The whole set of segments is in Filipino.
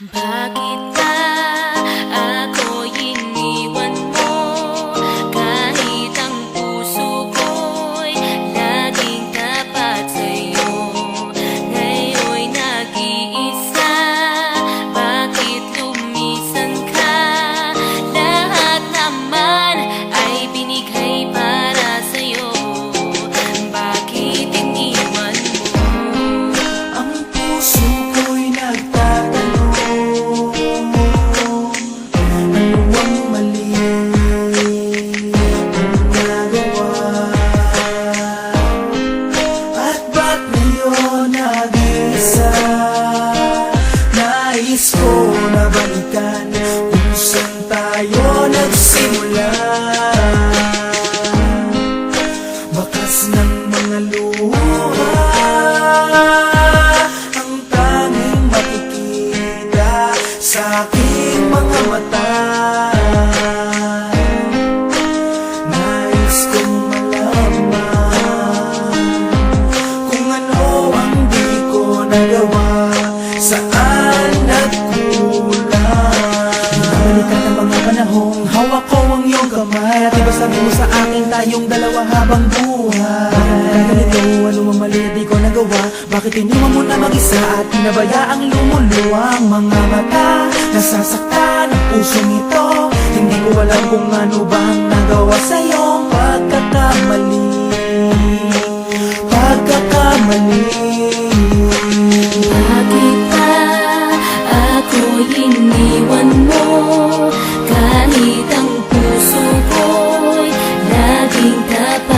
Bakit ba ako Nais ko na balikan Kung saan tayo nagsimula Balikan ng mga panahong Hawak ko ang iyong kamay. At iba sabi mo sa akin tayong dalawa habang buhay. Bakit ganito, ano mang mali? Di ko nagawa. Bakit iniwan mo na mag-isa? At pinabayaang lumuluwa Ang mga mata. Nasasaktan ang pusong ito. Hindi ko alam kung ano bang nagawa sa iyong pagkakamali. Pagkakamali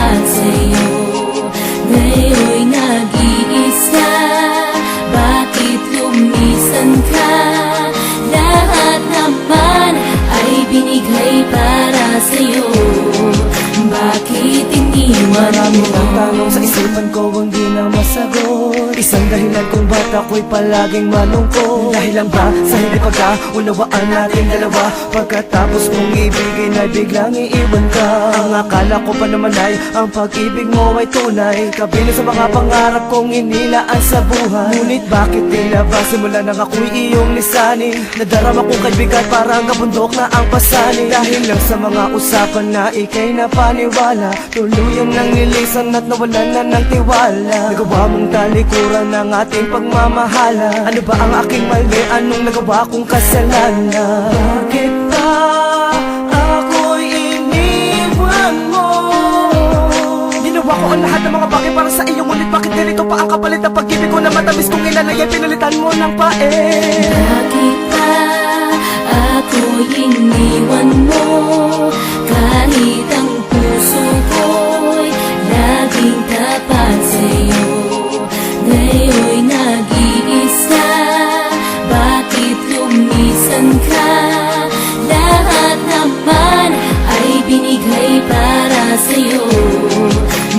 tapat sa'yo Ngayon'y nag-iisa Bakit lumisan ka? Lahat naman ay binigay para sa'yo Bakit iniwan Marami mo? ng tanong sa isipan ko ang di na masagot Isang dahilan kung ba't ako'y palaging malungkot. Dahilan ba sa hindi pagkaunawaan natin dalawa? Pagkatapos mong ibigin ay biglang iiwan ka. Ang akala ko pa naman ay ang pag-ibig mo ay tunay. Kabilang sa mga pangarap kong inilaan sa buhay. Ngunit bakit tila ba simula nang ako'y iyong lisanin? Nadarama kong kaibigan parang kabundok na ang pasanin. Dahil lang sa mga usapan na ikay napaniwala. Tuluyang nang nilisan at nawalan na ng tiwala. Nagawa mong talikuran ng ating pagmamahala Ano ba ang aking mali? Anong nagawa kong kasalanan? Bakit ba ako'y iniwan mo? Ginawa ko ang lahat ng mga bagay para sa iyo Ngunit bakit ganito pa ang kapalit ng pag-ibig ko na matamis kong ilalagay Pinalitan mo ng pae Bakit ba ako iniwan binigay para sa'yo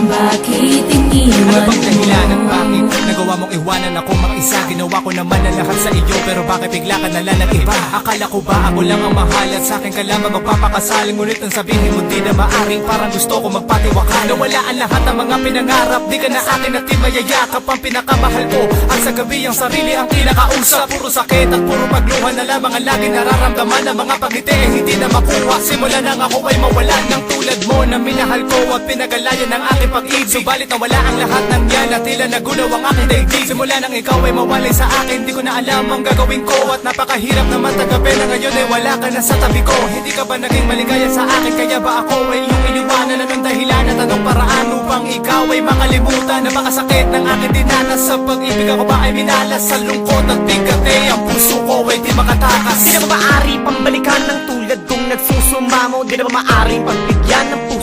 Bakit Ano iniwan bang dahilan at mo? bakit Nagawa mong iwanan ako mag-isa Ginawa ko naman lahat sa iyo Pero bakit bigla ka na lang nag-iba Akala ko ba ako lang ang mahal At sa akin ka lamang magpapakasal Ngunit ang sabihin mo di na maaring Parang gusto ko magpatiwakal. Nawala ang lahat ng mga pinangarap Di ka na akin at di mayayakap Ang pinakamahal ko. At sa gabi ang sarili ang kinakausap Puro sakit at puro pagluha na lamang Ang lagi nararamdaman ng mga pagiti. Eh, Hindi na makuha. Simula nang ako ay mawalan ng tulad mo Na minahal ko at pinagalayan ng aking pag-ibig. Subalit nawala ang lahat ng yan At tila nagunaw ang aking daigdig. Simula nang ikaw ay mawalay sa akin Di ko na alam ang gagawin ko At napakahirap naman tagabi na ngayon ay wala ka na sa tabi ko. Hindi ka ba naging maligaya sa akin? Kaya ba ako ay iyong iniwanan? Anong dahilan at anong paraan Upang ikaw ay makalimutan? Napakasakit ng aking dinanas Sa pag-ibig ako ba ay minalas Sa lungkot at bigat eh Ang puso ko ay di makatakas. Di na ba maaari pambalikan ng tulad kong nagsusumamo? Di na ba maaaring pagbigyan ng puso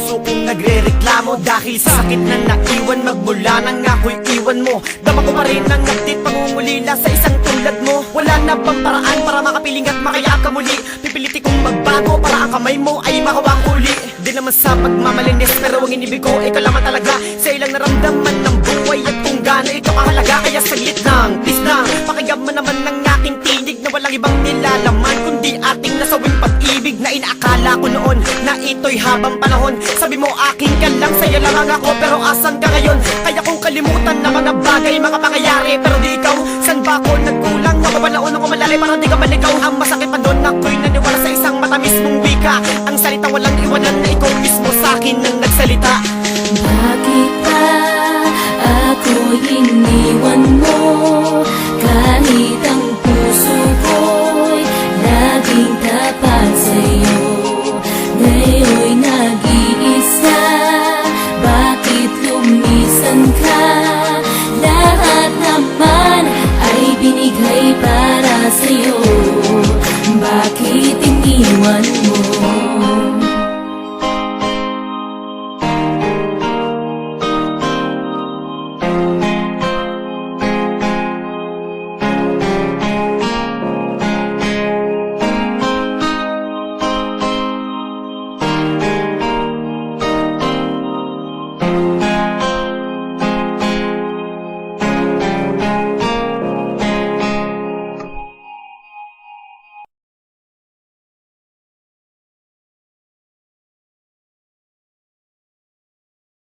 nagre-reklamo Dahil sa sakit na naiwan. Magmula nang ako'y iwan mo. Dama ko pa rin ang nagtit pangungulila sa isang tulad mo. Wala na bang paraan para makapiling at makaya ka muli. Pipiliti kong magbago para ang kamay mo ay mahawak uli Di naman sa pagmamalinis pero ang inibig ko ikaw lamang talaga. Sa ilang naramdaman ng buhay at kung gaano ito kahalaga Kaya saglit lang, please lang. Pakinggan mo naman ng aking tinig na walang ibang nilalaman ito'y habang panahon. Sabi mo aking ka lang, sa'yo lang ang ako Pero asan ka ngayon? Kaya kong kalimutan na mga bagay, mga pangyayari Pero di ikaw, san ba ako nagkulang? Mapapalaon ako malalim ay parang di ka maligaw Ang masakit pa doon ako'y naniwala sa isang matamis mong wika. Ang salita walang iwanan na ikaw mismo sa akin nang nagsalita. Bakit ba ako iniwan